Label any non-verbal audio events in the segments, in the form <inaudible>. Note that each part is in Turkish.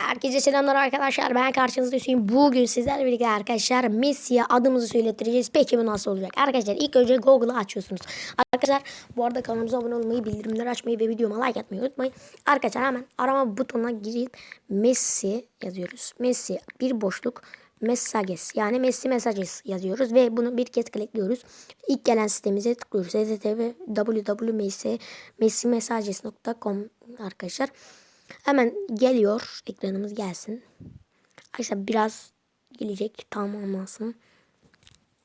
Herkese selamlar arkadaşlar. Ben karşınızda Hüseyin. Bugün sizlerle birlikte arkadaşlar Messi'ye adımızı söylettireceğiz. Peki bu nasıl olacak? Arkadaşlar ilk önce Google'ı açıyorsunuz. Arkadaşlar bu arada kanalımıza abone olmayı, bildirimleri açmayı ve videoma like atmayı unutmayın. Arkadaşlar hemen arama butonuna girip Messi yazıyoruz. Messi bir boşluk Messages yani Messi Messages yazıyoruz ve bunu bir kez klikliyoruz. İlk gelen sitemize tıklıyoruz. http www.messimessages.com arkadaşlar. Hemen geliyor. Ekranımız gelsin. Arkadaşlar biraz gelecek. Tam olmasın.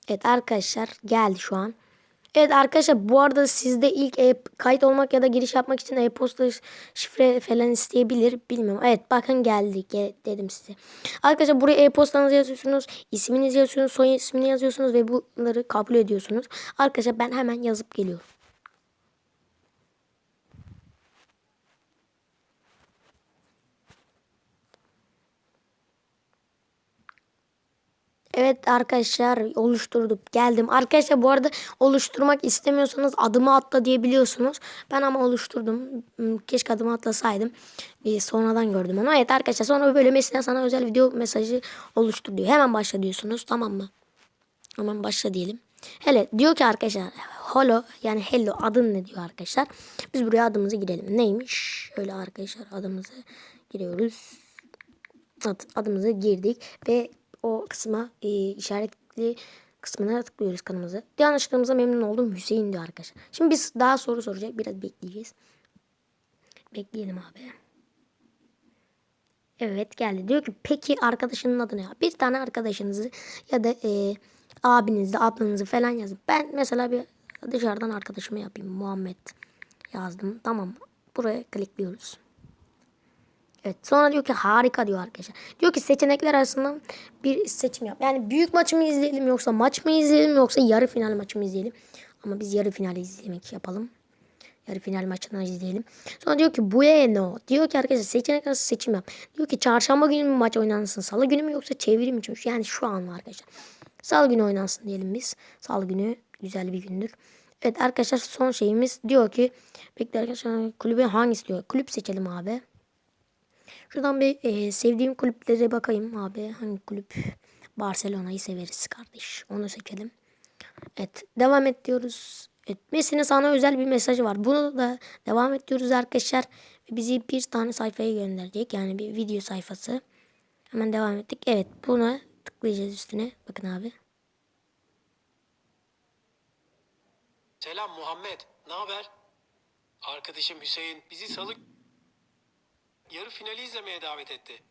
Evet arkadaşlar geldi şu an. Evet arkadaşlar bu arada sizde ilk e kayıt olmak ya da giriş yapmak için e-posta şifre falan isteyebilir. Bilmiyorum. Evet bakın geldik Gel, dedim size. Arkadaşlar buraya e-postanızı yazıyorsunuz. isminizi yazıyorsunuz. Soy ismini yazıyorsunuz ve bunları kabul ediyorsunuz. Arkadaşlar ben hemen yazıp geliyorum. Evet arkadaşlar oluşturduk geldim. Arkadaşlar bu arada oluşturmak istemiyorsanız adımı atla diyebiliyorsunuz. Ben ama oluşturdum. Hmm, Keşke adımı atlasaydım. Ee, sonradan gördüm onu. Evet arkadaşlar sonra böyle mesela sana özel video mesajı oluştur diyor. Hemen başla diyorsunuz tamam mı? Hemen başla diyelim. Hele diyor ki arkadaşlar hello yani hello adın ne diyor arkadaşlar. Biz buraya adımızı girelim. Neymiş? Öyle arkadaşlar adımızı giriyoruz. Ad, adımızı girdik ve o kısma e, işaretli kısmına tıklıyoruz kanalımıza. Yanlışlığımıza memnun oldum Hüseyin diyor arkadaşlar. Şimdi biz daha soru soracak. Biraz bekleyeceğiz. Bekleyelim abi. Evet geldi. Diyor ki peki arkadaşının adı ne? Bir tane arkadaşınızı ya da e, abinizi, ablanızı falan yazın. Ben mesela bir dışarıdan arkadaşımı yapayım. Muhammed yazdım. Tamam. Buraya klikliyoruz. Evet sonra diyor ki harika diyor arkadaşlar. Diyor ki seçenekler arasından bir seçim yap. Yani büyük maçı mı izleyelim yoksa maç mı izleyelim yoksa yarı final maçı mı izleyelim. Ama biz yarı finali izlemek yapalım. Yarı final maçını izleyelim. Sonra diyor ki bueno. Diyor ki arkadaşlar seçenek arası seçim yap. Diyor ki çarşamba günü mü maç oynansın? Salı günü mü yoksa çevrim mi? Yani şu an var arkadaşlar. Salı günü oynansın diyelim biz. Salı günü güzel bir gündür. Evet arkadaşlar son şeyimiz diyor ki bekle arkadaşlar kulübü hangisi diyor. Kulüp seçelim abi. Şuradan bir e, sevdiğim kulüplere bakayım abi. Hangi kulüp? Barcelona'yı severiz kardeş. Onu seçelim. Evet. Devam et diyoruz. Evet. Messi'nin sana özel bir mesajı var. Bunu da devam et diyoruz arkadaşlar. Bizi bir tane sayfaya gönderecek. Yani bir video sayfası. Hemen devam ettik. Evet. Buna tıklayacağız üstüne. Bakın abi. Selam Muhammed. Ne haber? Arkadaşım Hüseyin bizi salı yarı finali izlemeye davet etti.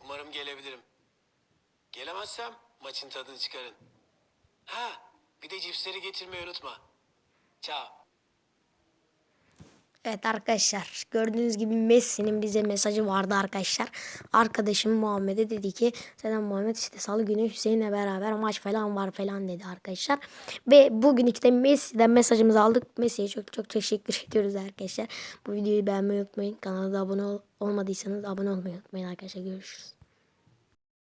Umarım gelebilirim. Gelemezsem maçın tadını çıkarın. Ha, bir de cipsleri getirmeyi unutma. Ciao. Evet arkadaşlar gördüğünüz gibi Messi'nin bize mesajı vardı arkadaşlar. Arkadaşım Muhammed'e dedi ki selam Muhammed işte salı günü Hüseyin'le beraber maç falan var falan dedi arkadaşlar. Ve bugün işte Messi'den mesajımızı aldık. Messi'ye çok çok teşekkür <laughs> ediyoruz arkadaşlar. Bu videoyu beğenmeyi unutmayın. Kanala abone ol olmadıysanız abone olmayı unutmayın arkadaşlar. Görüşürüz.